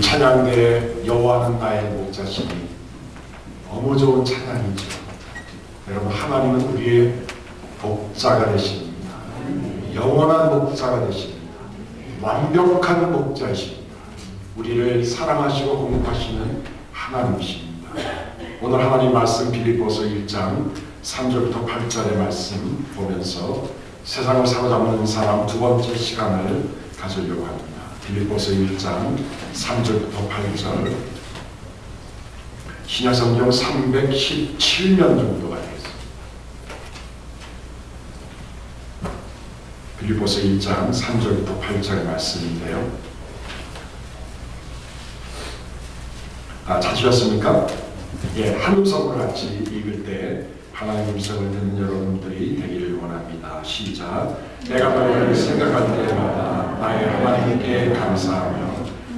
이 찬양대 여호와는 나의 목자시니 너무 좋은 찬양이죠. 여러분 하나님은 우리의 목자가 되십니다. 영원한 목자가 되십니다. 완벽한 목자이십니다. 우리를 사랑하시고 공급하시는 하나님이십니다. 오늘 하나님 말씀 빌립보서 1장 3절부터 8절의 말씀 보면서 세상을 사로잡는 사람 두 번째 시간을 가지려고 합니다. 빌립보서 1장 3절부터 8절 신약성경 317면 정도가 되겠습니다. 빌립보서 1장 3절부터 8절의 말씀인데요. 아, 찾으셨습니까? 예, 한음성을 같이 읽을 때 하나님 음성을 듣는 여러분들이 되기를 원합니다. 시작. 내가 너희를 생각할 때마다 나의 하나님께 감사하며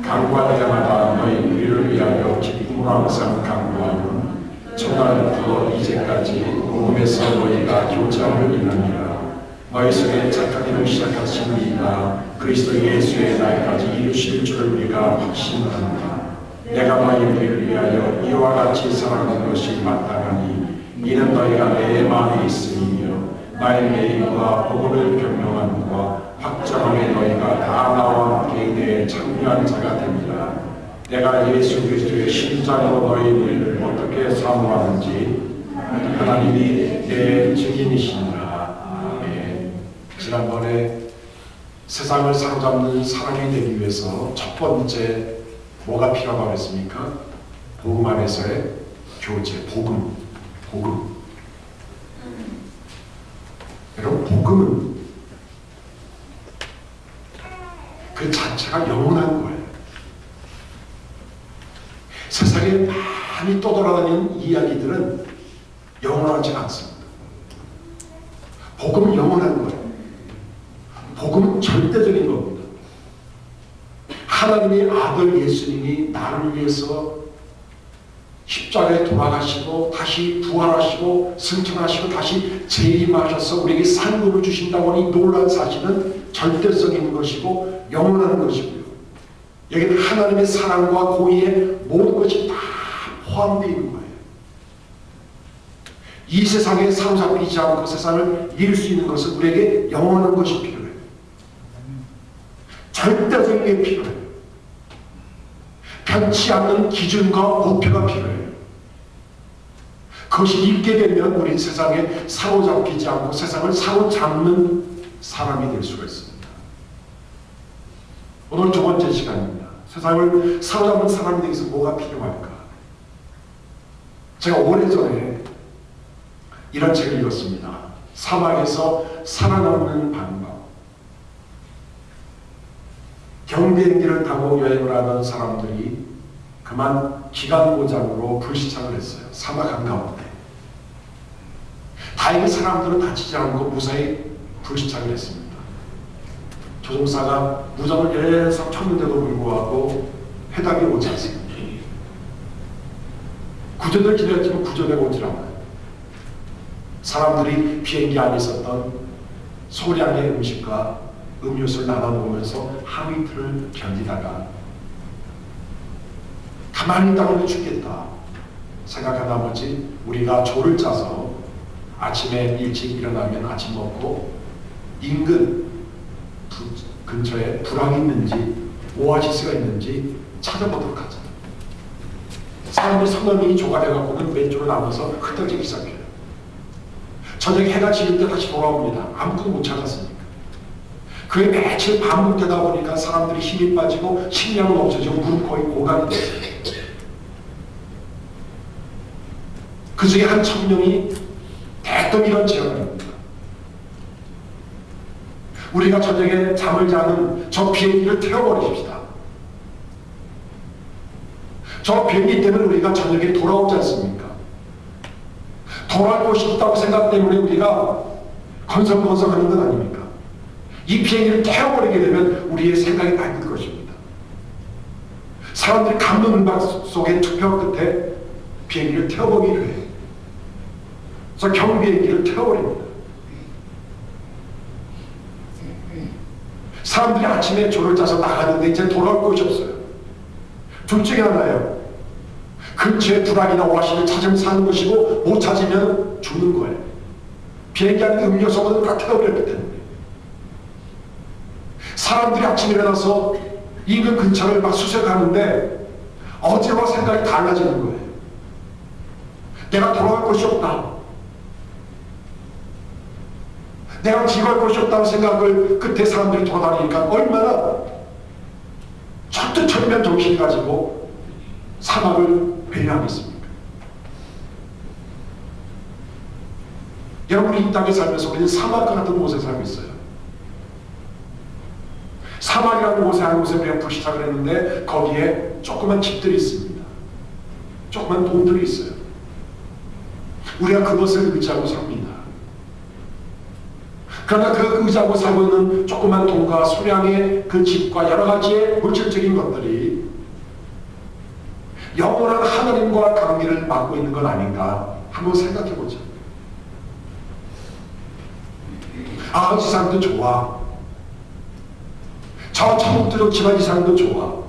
강구할 때마다 너희 우리를 위하여 기쁨으로 항상 강구하며 첫날부터 이제까지 몸에서 너희가 교차를 이루니라 너희 속에 착한 일을 시작하신 이가 그리스도 예수의 날까지 이루실 줄을 우리가 확신한다. 내가 너희를 위하여 이와 같이 사랑하는 것이 마땅하니 이는 너희가 내 마음에 있음이며 나의 매임과 복음을 경영함과 확정함에 너희가 다 나와 함께 내 참여한 자가 됩니다. 내가 예수 그리스도의 심장으로 너희를 어떻게 사모하는지 하나님이 내 증인이시니라. 아멘. 지난번에 세상을 사로잡는 사랑이 되기 위해서 첫 번째 뭐가 필요하다고 했습니까? 복음 안에서의 교제, 복음, 복음. 여러분, 복음은 그 자체가 영원한 거예요. 세상에 많이 떠돌아다니는 이야기들은 영원하지 않습니다. 복음은 영원한 거예요. 복음은 절대적인 겁니다. 하나님의 아들 예수님이 나를 위해서 십자가에 돌아가시고 다시 부활하시고 승천하시고 다시 재림하셔서 우리에게 산국을 주신다고 하니 놀란 사실은 절대적인 것이고 영원한 것이고요. 여기는 하나님의 사랑과 공의의 모든 것이 다 포함되어 있는 거예요. 이 세상에 사로잡히지 않고 세상을 이룰 수 있는 것은 우리에게 영원한 것이 필요해요. 절대적인 게 필요해요. 변치 않는 기준과 목표가 필요해요. 그것이 있게 되면 우리 세상에 사로잡히지 않고 세상을 사로잡는 사람이 될 수가 있습니다. 오늘 두 번째 시간입니다. 세상을 사로잡는 사람이 되기 위해서 뭐가 필요할까? 제가 오래전에 이런 책을 읽었습니다. 사막에서 살아남는 방법. 경비행기를 타고 여행을 하던 사람들이 그만 기간 고장으로 불시착을 했어요. 사막 한가운데. 다행히 사람들은 다치지 않고 무사히 불시착을 했습니다. 조종사가 무전을 계속 쳤는데도 불구하고 해답이 오지 않습니다. 구조를 기다렸지만 구조대가 오질 않아요. 사람들이 비행기 안에 있었던 소량의 음식과 음료수를 나눠 먹으면서 하루 이틀을 견디다가 가만히 있다가 죽겠다 생각한 나머지 우리가 조를 짜서 아침에 일찍 일어나면 아침 먹고 인근 부, 근처에 불황이 있는지 오아시스가 있는지 찾아보도록 하자. 사람들이 서너 명이 조가 돼갖고는 왼쪽으로 나눠서 흩어지기 시작해요. 저녁에 해가 지을 때 다시 돌아옵니다. 아무것도 못 찾았으니까. 그게 며칠 반복되다 보니까 사람들이 힘이 빠지고 식량은 없어지고 물은 거의 고갈이 됐어요. 그 중에 한 청년이 대뜸 이런 제안을 합니다. 우리가 저녁에 잠을 자는 저 비행기를 태워버리십시다. 저 비행기 때문에 우리가 저녁에 돌아오지 않습니까? 돌아올 곳이 있다고 생각 때문에 우리가 건성건성하는 건 아닙니까? 이 비행기를 태워버리게 되면 우리의 생각이 바뀔 것입니다. 사람들이 감동 음악 속에 투표 끝에 비행기를 태워보기로 해요. 그래서 경비행기를 태워버립니다. 사람들이 아침에 조를 짜서 나가는데 이제 돌아올 곳이 없어요. 둘 중에 하나예요. 근처에 불안이나 와신을 찾으면 사는 것이고 못 찾으면 죽는 거예요. 비행기 안에 음료수는 다 태워버렸기 때문에. 사람들이 아침에 일어나서 인근 근처를 막 수색하는데 어제와 생각이 달라지는 거예요. 내가 돌아갈 곳이 없다. 내가 지갈 곳이 없다는 생각을 끝에 사람들이 돌아다니니까 얼마나 천투천면 정신 가지고 사막을 배회하겠습니까? 여러분이 이 땅에 살면서 우리는 사막과 같은 곳에 살고 있어요. 사막이라는 곳에 한 곳에 우리가 부시작을 했는데 거기에 조그만 집들이 있습니다. 조그만 동들이 있어요. 우리가 그것을 의지하고 삽니다. 그러나 그 의지하고 살고 있는 조그만 동과 소량의 그 집과 여러 가지의 물질적인 것들이 영원한 하나님과 관계를 맡고 있는 건 아닌가 한번 생각해 보자. 아, 이 사람도 좋아. 저 천국도 좋지만 이 사람도 좋아.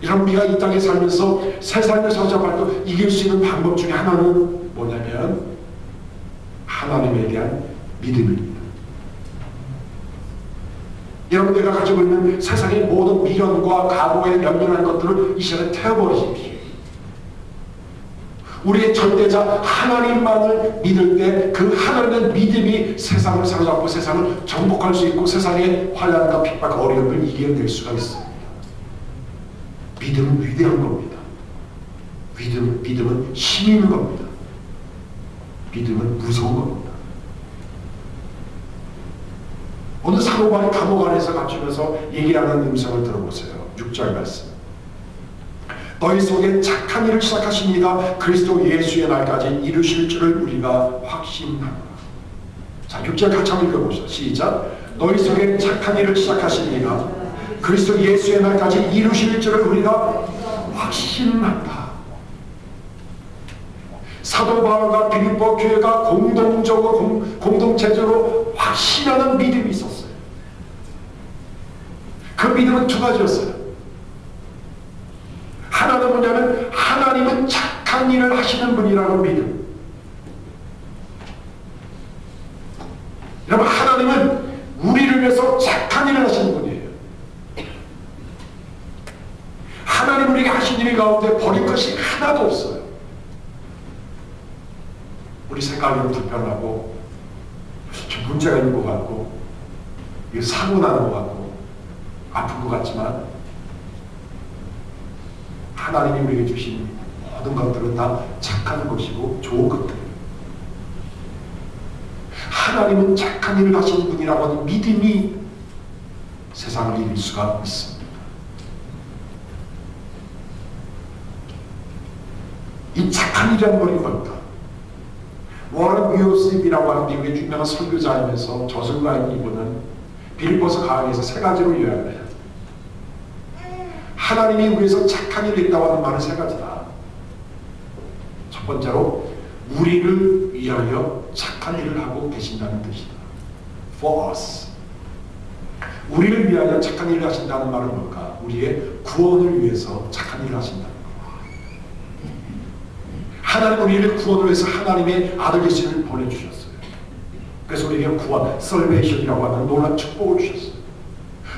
이런 우리가 이 땅에 살면서 세상을 서잡아도 이길 수 있는 방법 중에 하나는 뭐냐면 하나님에 대한 믿음입니다. 여러분 내가 가지고 있는 세상의 모든 미련과 각오에 연연한 것들을 이 시간에 태워버리십시오. 우리의 절대자 하나님만을 믿을 때 그 하나님의 믿음이 세상을 사로잡고 세상을 정복할 수 있고 세상의 환란과 핍박 어려움을 이겨낼 수가 있습니다. 믿음은 위대한 겁니다. 믿음, 믿음은 있는 겁니다. 믿음은 무서운 겁니다. 오늘 사도바리 감옥 안에서 갇히면서 얘기하는 음성을 들어보세요. 6절 말씀. 너희 속에 착한 일을 시작하신 이가 그리스도 예수의 날까지 이루실 줄을 우리가 확신합니다. 자, 6절 같이 한번 읽어보시죠. 시작. 너희 속에 착한 일을 시작하신 이가 그리스도 예수의 날까지 이루실 줄을 우리가 확신한다. 사도 바울과 빌립보 교회가 공동적으로 공, 공동체적으로 확신하는 믿음이 있었어요. 그 믿음은 두 가지였어요. 하나는 뭐냐면 하나님은 착한 일을 하시는 분이라는 믿음. 여러분 하나님은 우리를 위해서 착한 일을 하시는 분이에요. 하나님 우리에게 하신 일 가운데 버릴 것이 하나도 없어요. 우리 생각이 불편하고 좀 문제가 있는 것 같고 사고 나는 것 같고 아픈 것 같지만 하나님이 우리에게 주신 모든 것들은 다 착한 것이고 좋은 것들이에요. 하나님은 착한 일을 하시는 분이라고 하는 믿음이 세상을 이길 수가 있습니다. 이 착한 일이라는 건 뭘까? 워런 뮤스입이라고 하는 미국의 유명한 설교자이면서 저술가인 이분은 빌보서 강의에서 세 가지로 요약을 해요. 하나님이 우리에서 착한 일을 했다고 하는 말은 세 가지다. 첫 번째로 우리를 위하여 착한 일을 하고 계신다는 뜻이다. For us. 우리를 위하여 착한 일을 하신다는 말은 뭘까? 우리의 구원을 위해서 착한 일을 하신다는 거. 하나님 우리를 구원을 위해서 하나님의 아들 예수를 보내주셨어요. 그래서 우리에게 구원, salvation이라고 하는 놀라운 축복을 주셨어요.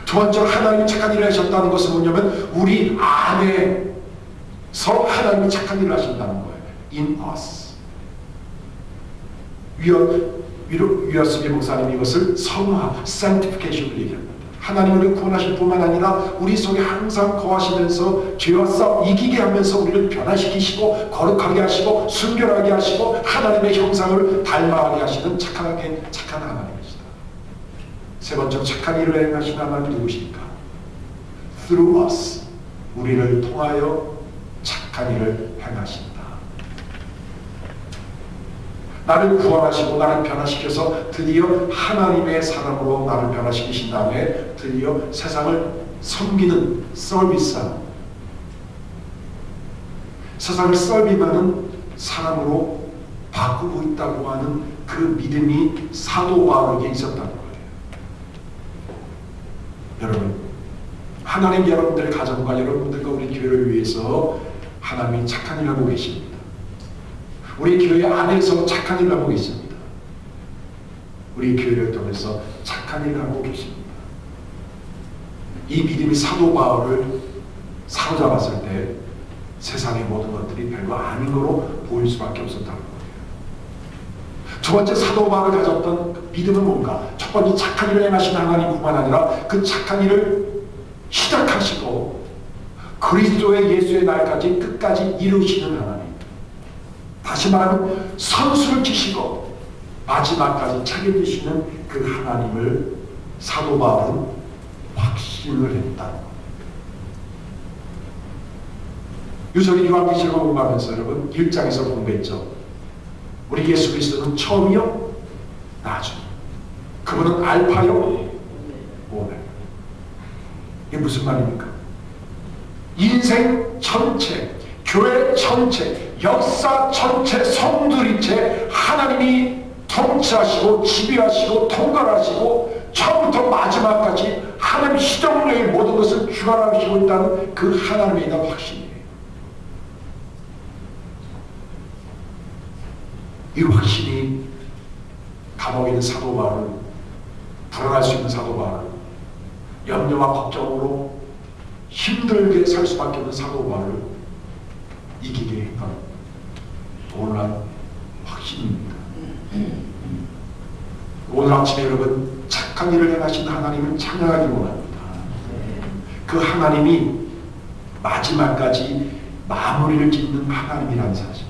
두 번째로 하나님이 착한 일을 하셨다는 것은 뭐냐면 우리 안에서 하나님이 착한 일을 하신다는 거예요. In us. 위어스비 목사님이 이것을 성화, sanctification을 얘기합니다. 하나님 우리를 구원하실 뿐만 아니라 우리 속에 항상 거하시면서 죄와 싸워 이기게 하면서 우리를 변화시키시고 거룩하게 하시고 순결하게 하시고 하나님의 형상을 닮아가게 하시는 착하게 착한 하나님이시다. 세 번째 착한 일을 행하시는 하나님 누구십니까? Through us 우리를 통하여 착한 일을 행하신다. 나를 구원하시고 나를 변화시켜서 드디어 하나님의 사람으로 나를 변화시키신 다음에 드디어 세상을 섬기는 서비스하는 세상을 서비하는 사람으로 바꾸고 있다고 하는 그 믿음이 사도 바울에게 있었다는 거예요. 여러분 하나님 여러분들의 가정과 여러분들과 우리 교회를 위해서 하나님이 착한 일을 하고 계십니다. 우리 교회 안에서 착한 일을 하고 계십니다. 우리 교회를 통해서 착한 일을 하고 계십니다. 이 믿음이 사도 바울을 사로잡았을 때 세상의 모든 것들이 별거 아닌 거로 보일 수밖에 없었다는 거예요. 두 번째 사도 바울을 가졌던 그 믿음은 뭔가? 첫 번째 착한 일을 행하신 하나님뿐만 아니라 그 착한 일을 시작하시고 그리스도의 예수의 날까지 끝까지 이루시는 하나님. 다시 말하면 선수를 지시고 마지막까지 책임지시는 그 하나님을 사도 바울은 확신을 했다. 유석이 유한기실을 공부하면서 여러분 1장에서 공부했죠. 우리 예수 그리스도는 처음이요 나중. 그분은 알파요 오메. 이게 무슨 말입니까? 인생 전체, 교회 전체, 역사 전체, 성도리체 하나님이 통치하시고 지배하시고 통괄하시고 처음부터 마지막까지 하나님 시정의 모든 것을 주관하시고 있다는 그 하나님에 대한 확신이에요. 이 확신이 감옥에 있는 사도 바울을 불안할 수 있는 사도 바울을 염려와 걱정으로 힘들게 살 수밖에 없는 사도 바울을 이기게 했던 놀란 확신입니다. 오늘 아침에 여러분 착한 일을 행하신 하나님을 찬양하기 원합니다. 그 하나님이 마지막까지 마무리를 짓는 하나님이라는 사실.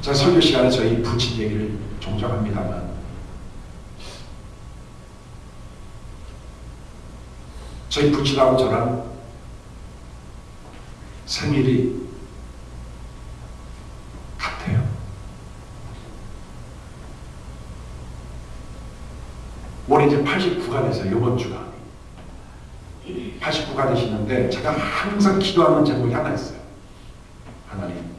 자 설교 시간에 저희 부친 얘기를 종종 합니다만 저희 부친하고 저랑 생일이 같아요. 올해 이제 89가 됐어요. 이번 주가. 89가 되시는데 제가 항상 기도하는 제목이 하나 있어요. 하나님.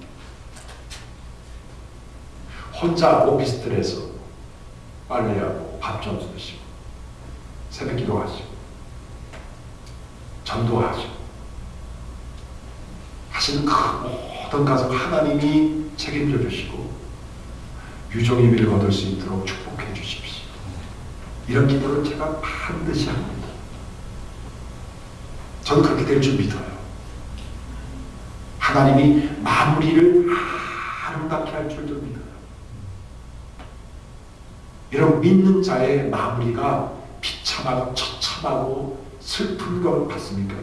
혼자 오피스텔에서 빨래하고 밥좀 드시고 새벽 기도하시고 전도하시고 하시는 그 모든 가정 하나님이 책임져 주시고 유종의 미를 거둘 수 있도록 축복해 주십시오. 이런 기도를 제가 반드시 합니다. 저는 그렇게 될 줄 믿어요. 하나님이 마무리를 아름답게 할 줄도 믿어요. 이런 믿는 자의 마무리가 비참하고 처참하고 슬픈 것 같습니까?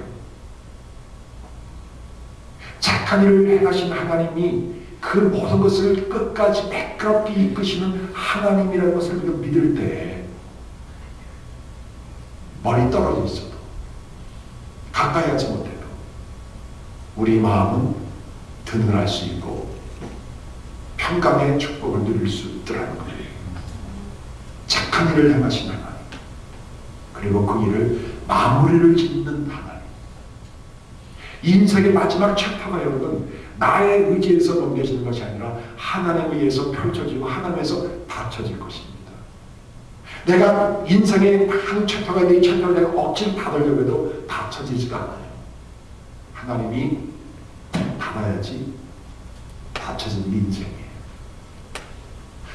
착한 일을 행하신 하나님이 그 모든 것을 끝까지 매끄럽게 이끄시는 하나님이라는 것을 믿을 때 머리 떨어져 있어도 가까이 하지 못해도 우리 마음은 든든할 수 있고 평강의 축복을 누릴 수 있더라는 거예요. 착한 일을 행하신 하나님 그리고 그 일을 마무리를 짓는 하나님 인생의 마지막 챕터가 여러분 나의 의지에서 넘겨지는 것이 아니라 하나님에 의해서 펼쳐지고 하나님에서 닫혀질 것입니다. 내가 인생의 한 챕터가 내 챕터를 내가 억지로 닫으려고 해도 닫혀지지가 않아요. 하나님이 닫아야지 닫혀진 인생이에요.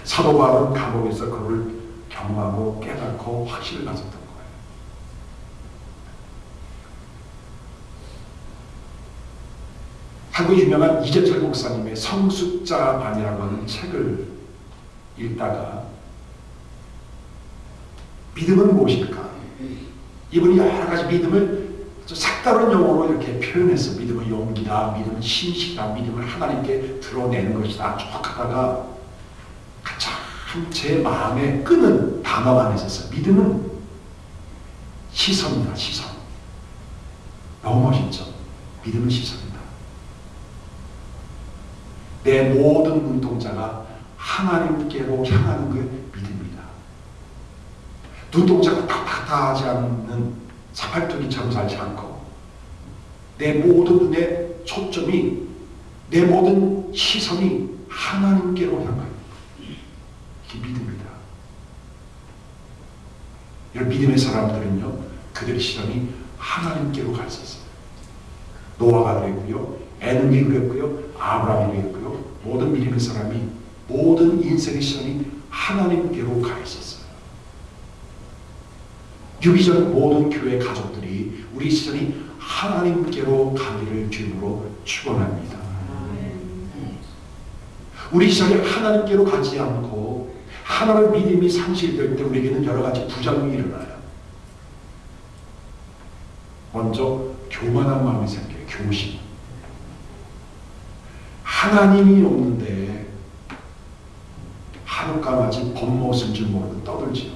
사도 바울은 감옥에서 그를 경험하고 깨닫고 확신을 가졌던 거예요. 한국 유명한 이재철 목사님의 성숙자반이라고 하는 책을 읽다가 믿음은 무엇일까? 이분이 여러 가지 믿음을 색다른 용어로 이렇게 표현해서 믿음은 용기다, 믿음은 신식이다, 믿음을 하나님께 드러내는 것이다 쭉 하다가 가장 제 마음에 끄는 단어가 있었어요. 믿음은 시선이다, 시선. 너무 멋있죠? 믿음은 시선이다. 내 모든 눈동자가 하나님께로 향하는 그 믿음이다. 눈동자가 탁탁하지 않는 사팔뚝이처럼 살지 않고 내 모든 눈의 초점이 내 모든 시선이 하나님께로 향하는 이게 믿음이다. 이런 믿음의 사람들은요, 그들의 시선이 하나님께로 가 있었어요. 노아가 그랬고요, 에녹이 그랬고요, 아브라함이 그랬고요, 모든 믿음의 사람이 모든 인생의 시선이 하나님께로 가 있었어요. 유비전 모든 교회 가족들이 우리 시선이 하나님께로 가기를 주님으로 축원합니다. 우리 시선이 하나님께로 가지 않고 하나님의 믿음이 상실될 때 우리에게는 여러 가지 부작용이 일어나요. 먼저 교만한 마음이 생겨요. 교심. 하나님이 없는데 하룻까마지 법무었을 줄 모르고 떠들지요.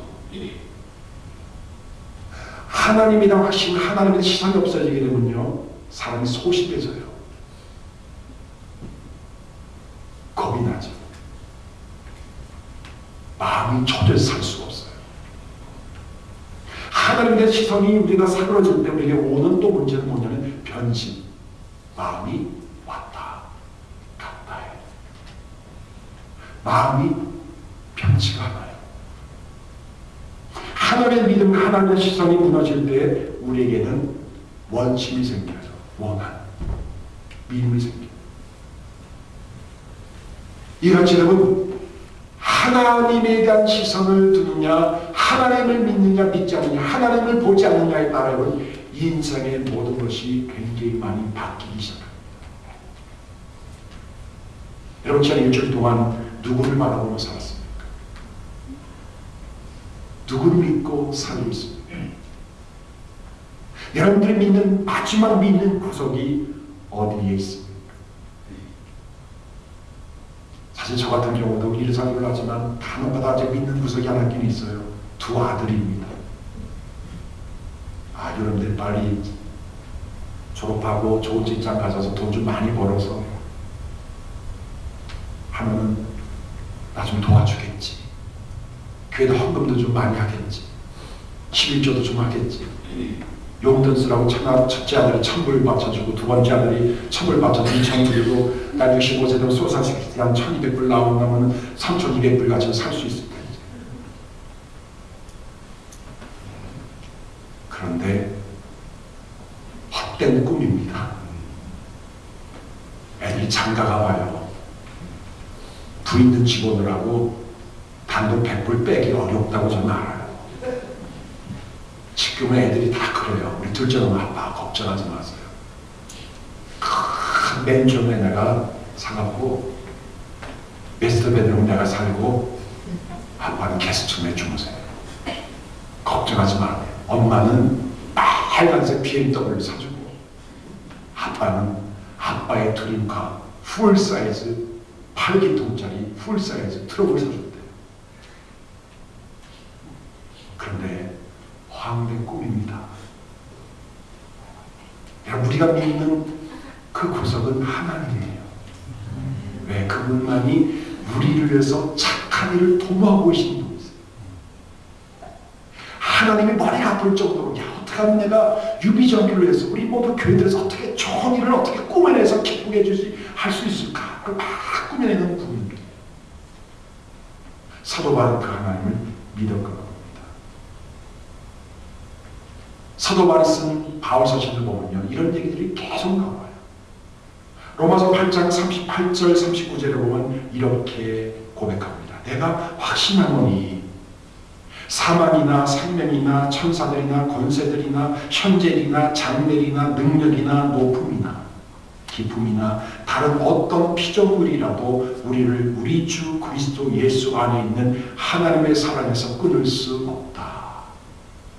하나님이랑 하신 하나님의 시선이 없어지게 되면요. 사람이 소심해져요. 겁이 나죠. 마음이 초조해서 살 수가 없어요. 하나님의 시선이 우리가 사그러질 때 우리에게 오는 또 문제는 뭐냐면 변심. 마음이 왔다 갔다 해. 마음이 변치가 않아요. 하나님의 믿음, 하나님의 시선이 무너질 때 우리에게는 원심이 생겨요. 원한. 믿음이 생겨요. 이같이 되면 하나님에 대한 시선을 두느냐, 하나님을 믿느냐, 믿지 않느냐, 하나님을 보지 않느냐에 따라서 인생의 모든 것이 굉장히 많이 바뀌기 시작합니다. 여러분, 지난 일주일 동안 누구를 바라보며 살았습니까? 누구를 믿고 살고 있습니까? 여러분들이 믿는, 마지막 믿는 구석이 어디에 있습니까? 사실 저 같은 경우도 일상을 하지만 간혹가다 아직 믿는 구석이 하나 있긴 있어요. 두 아들입니다. 아, 여러분들 빨리 졸업하고 좋은 직장 가져서 돈 좀 많이 벌어서 하면은 나 좀 도와주겠지. 교회도 헌금도 좀 많이 하겠지. 11조도 좀 하겠지. 용돈 쓰라고 첫, 첫째 아들이 천불 받쳐주고 두 번째 아들이 천불 받쳐서 2천 불이고 나 65세 되면 소상식비 한 1200불 나온다면 3200불 가지고 살 수 있을 텐데. 그런데 헛된 꿈입니다. 애들이 장가가 와요. 부인 눈치 보느라고 단돈 100불 빼기 어렵다고 저는 알아요. 지금은 애들이 다 그래요. 우리 둘째 놈 아빠 걱정하지 마세요. 큰 맨션에 내가 사갖고 베스트 베드룸 내가 살고 아빠는 게스트룸에 주무세요. 걱정하지 말아요. 엄마는 빨간색 BMW 사주고 아빠는 아빠의 드림카 풀 사이즈 8기 통짜리 풀 사이즈 트럭을 사줬대요. 그런데 황된 꿈입니다. 우리가 믿는 그 구석은 하나님이에요. 왜 그분만이 우리를 위해서 착한 일을 도모하고 계신. 하나님이 머리가 아플 정도로 야 어떻게 하면 내가 유비전기를 위해서 우리 모두 교회들에서 어떻게 좋은 일을 어떻게 꾸며내서 기쁘게 해주지 할 수 있을까? 막 꾸며내는 분입니다. 사도 그 하나님을 믿었던 겁니다. 사도 바울이 쓴 바울 서신을 보면요. 이런 얘기들이 계속 나와요. 로마서 8장 38절 39절에 보면 이렇게 고백합니다. 내가 확신하노니 사망이나 생명이나 천사들이나 권세들이나 현재이나 장래이나 능력이나 높음이나 기품이나 다른 어떤 피조물이라도 우리를 우리 주 그리스도 예수 안에 있는 하나님의 사랑에서 끊을 수 없다.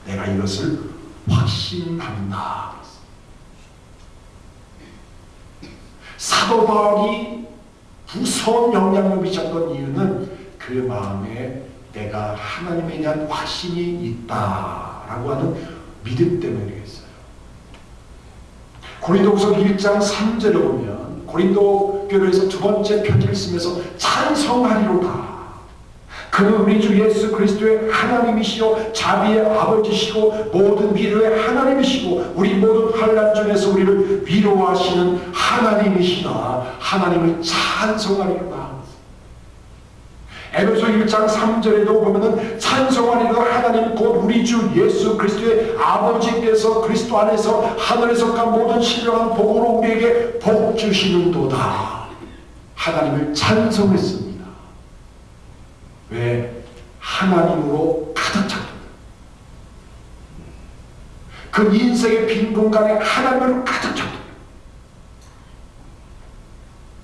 내가 이것을 확신한다. 사도 바울이 무서운 영향을 미쳤던 이유는 그 마음에 내가 하나님에 대한 확신이 있다라고 하는 믿음 때문이겠어요. 고린도후서 1장 3절에 보면 고린도 교회에서 두 번째 편지를 쓰면서 찬성하리로다. 그는 우리 주 예수 그리스도의 하나님이시요 자비의 아버지시고 모든 위로의 하나님이시고 우리 모든 환란 중에서 우리를 위로하시는 하나님이시다. 하나님을 찬송하리로다. 에베소 1장 3절에도 보면은 찬송하리라 하나님 곧 우리 주 예수 그리스도의 아버지께서 그리스도 안에서 하늘에서 간 모든 신령한 복으로 우리에게 복 주시는 도다. 하나님을 찬송했습니다. 왜? 하나님으로 가득 찼다. 그 인생의 빈 공간에 하나님을 가득 찼다.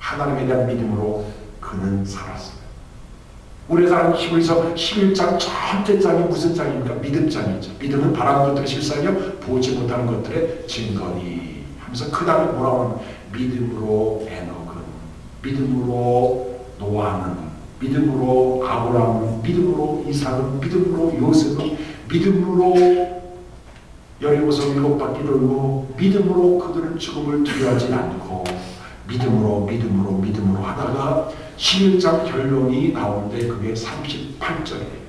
하나님에 대한 믿음으로 그는 살았습니다. 우리 사람 히브리서 11장 첫째 장이 무슨 장입니까? 믿음 장이죠. 믿음은 바라는 것들의 실상이요 보지 못하는 것들의 증거니 하면서 그 다음에 뭐라고 믿음으로 에녹은 믿음으로 노아는 믿음으로 아브라함은 믿음으로 이삭은 믿음으로 요셉은 믿음으로 열일곱서 일곱 바퀴 돌고 믿음으로 그들은 죽음을 두려워하지 않고 믿음으로 믿음으로 믿음으로 하다가 11장 결론이 나오는데 그게 38절이에요.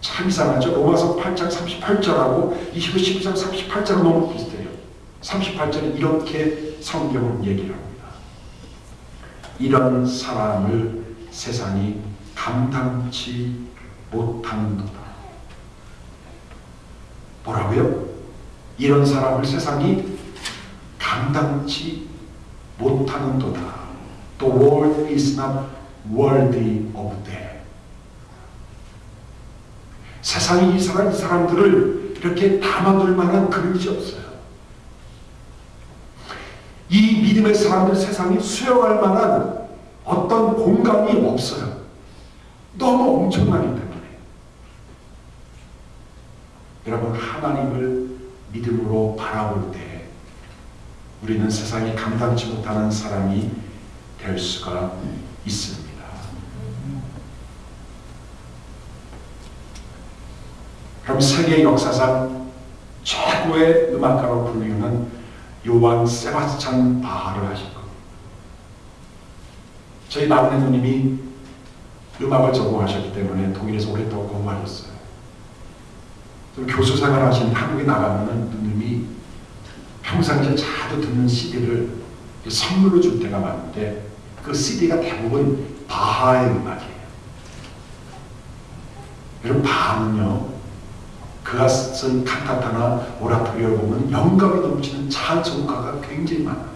참 이상하죠? 로마서 8장 38절하고 20부 12장 38절은 너무 비슷해요. 38절은 이렇게 성경은 얘기를 합니다. 이런 사람을 세상이 감당치 못하는도다. 뭐라고요? 이런 사람을 세상이 감당치 못하는도다. The world is not worthy of them. 세상이 이 사람, 이 사람들을 이렇게 담아둘 만한 그릇이 없어요. 이 믿음의 사람들 세상이 수용할 만한 어떤 공간이 없어요. 너무 엄청나기 때문에. 여러분, 하나님을 믿음으로 바라볼 때 우리는 세상이 감당치 못하는 사람이 될 수가 있습니다. 그럼 세계 역사상 최고의 음악가로 불리는 요한 세바스찬 바하를 하신 겁니다. 저희 남매 누님이 음악을 전공하셨기 때문에 독일에서 오랫동안 공부하셨어요. 교수 생활 하신 한국에 나가면은 누님이 평상시에 자주 듣는 CD를 선물로 줄 때가 많은데 그 CD가 대부분 바하의 음악이에요. 여러분 바하는요. 그가 쓴 칸타타나 오라토리를 보면 영감이 넘치는 찬송가가 굉장히 많아요.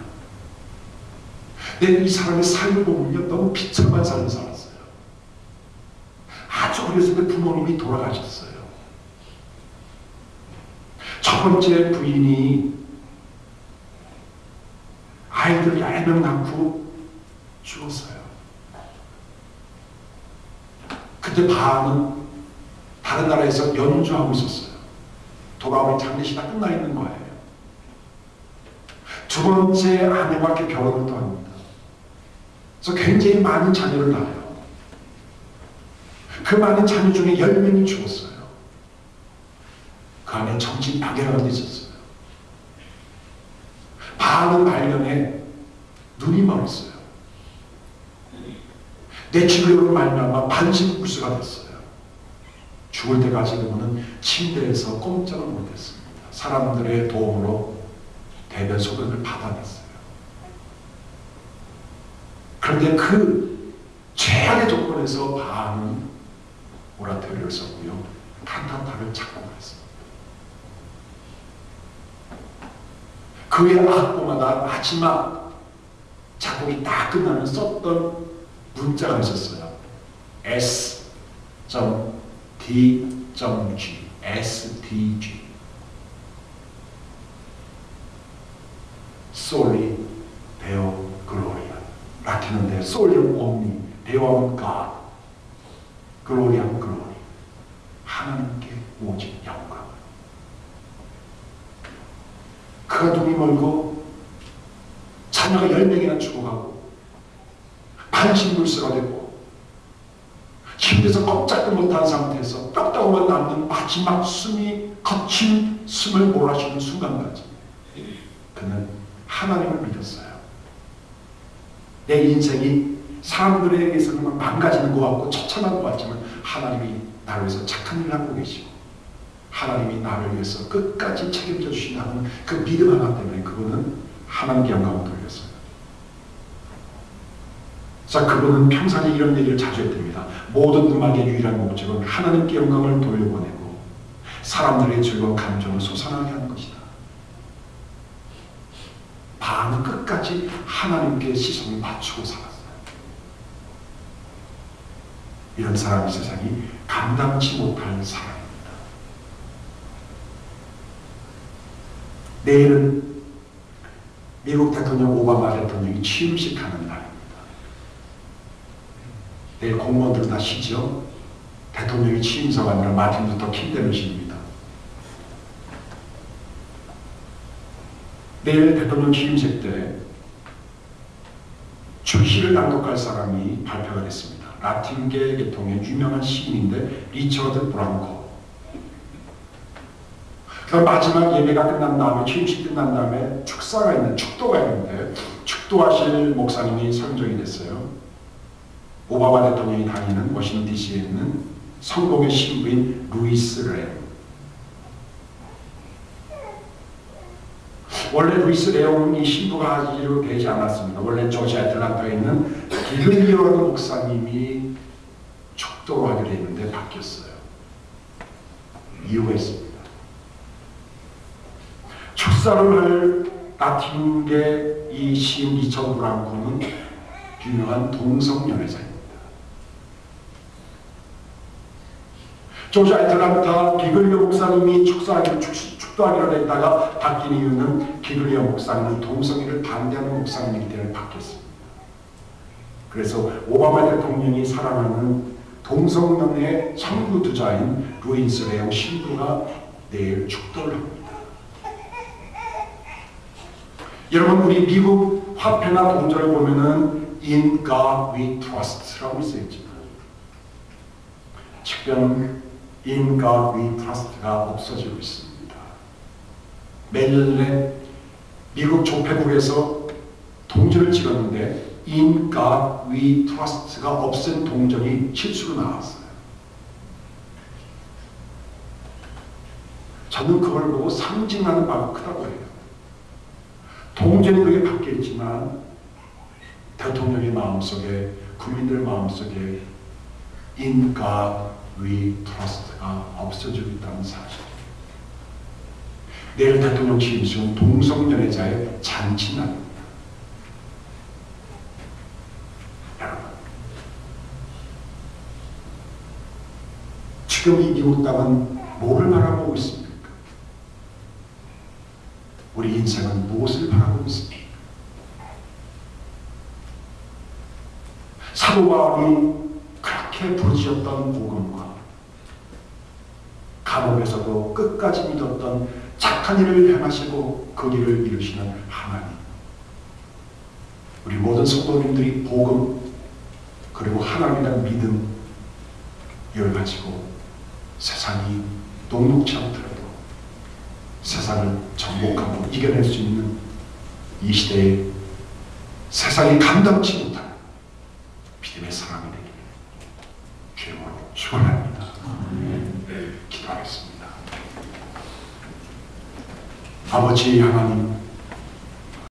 근데 이 사람의 삶을 보면요. 너무 비참한 삶을 살았어요. 아주 어렸을 때 부모님이 돌아가셨어요. 첫 번째 부인이 아이들 10명 낳고 죽었어요. 그때 바하는 다른 나라에서 연주하고 있었어요. 돌아오면 장례식 다 끝나 있는 거예요. 두 번째 아내와 결혼을 또 합니다. 그래서 굉장히 많은 자녀를 낳아요. 그 많은 자녀 중에 10명이 죽었어요. 그 안에 정신 파괴라는 게 있었어요. 바하는 발견에 눈이 멀었어요. 뇌출혈로 말미암아 반신불수가 됐어요. 죽을 때까지 그분은 침대에서 꼼짝을 못했습니다. 사람들의 도움으로 대변 소변을 받아냈어요. 그런데 그 최악의 조건에서 바하는 오라테리를 썼고요. 칸타타를 작곡했습니다. 그의 악보마다 마지막 작곡이 다 끝나면 썼던 문자가 있었어요. S.D.G SDG 솔리 데오 글로리아 라틴어인데 솔리는 옴니 데오는 가 글로리아는 글로리 하나님께 오직 영광 그가 눈이 멀고 자녀가 열 명이나 죽어가고 반 신불수가 되고 침대에서 꼼짝도 못한 상태에서 뼈다구만 남는 마지막 숨이 거친 숨을 몰아쉬는 순간까지 그는 하나님을 믿었어요. 내 인생이 사람들에 의해서는 망가지는 것 같고 처참한 것 같지만 하나님이 나를 위해서 착한 일을 하고 계시고 하나님이 나를 위해서 끝까지 책임져 주신다는 그 믿음 하나 때문에 그거는 하나님께 영광을 돌렸어요. 자, 그분은 평상에 이런 얘기를 자주 했답니다. 모든 음악의 유일한 목적은 하나님께 영광을 돌려보내고 사람들의 즐거운 감정을 솟아나게 하는 것이다. 반은 끝까지 하나님께 시선을 맞추고 살았어요. 이런 사람이 세상이 감당치 못할 사람입니다. 내일은 미국 대통령 오바마 대통령이 취임식하는 날입니다. 내일 공무원들은 다 쉬죠. 대통령이 취임사가 아니라 마틴 루터 킹 되는 시입니다. 내일 대통령 취임식 때 출시를 낭독할 사람이 발표가 됐습니다. 라틴계 계통의 유명한 시인인데 리처드 브랑코. 그 마지막 예배가 끝난 다음에 취임식 끝난 다음에 축사가 있는 축도가 있는데 축도하실 목사님이 선정이 됐어요. 오바마 대통령이 다니는 워싱턴 DC에 있는 성공의 신부인 루이스 램. 원래 루이스 레옹이 신부가 하기로 되지 않았습니다. 원래 조지 애틀란타에 있는 기르리오라는 목사님이 축도로 하기로 했는데 바뀌었어요. 이유가 있습니다. 축사를 할 라틴계 이 시인 브랑코는 유명한 동성연애자 입니다. 조지 애틀란타 기글리오 목사님이 축사하기로 축, 축도하기로 됐다가 바뀐 이유는 기글리오 목사님은 동성애를 반대하는 목사님이기 때문에 바뀌었습니다. 그래서 오바마 대통령이 사랑하는 동성연애 선구두자인 루인스 레옹 신부가 내일 축도를 합니다. 여러분 우리 미국 화폐나 동전을 보면은 In God We Trust라고 써있지만 지금 In God We Trust가 없어지고 있습니다. 매년에 미국 조폐국에서 동전을 찍었는데 In God We Trust가 없앤 동전이 실수로 나왔어요. 저는 그걸 보고 상징하는 바가 크다고 해요. 동전이 그게 바뀌었지만 대통령의 마음속에 국민들 마음속에 In God We Trust가 없어지고 있다는 사실. 내일 대통령 취임식은 동성연애자의 잔치날입니다. 지금 이 미국 땅은 뭐를 바라보고 있습니까? 우리 인생은 무엇을 바라보고 있습니까? 사도 바울이 그렇게 부르짖었던 복음과 감옥에서도 끝까지 믿었던 착한 일을 행하시고 그 일을 이루시는 하나님. 우리 모든 성도님들이 복음 그리고 하나님이라는 믿음 이걸 가지고 세상이 녹록치 않더라도 세상을 정복하고 이겨낼 수 있는 이 시대에 세상이 감당치 못하는 믿음의 사람이 되기를 주님으로 축원합니다. 기도하겠습니다. 아버지 하나님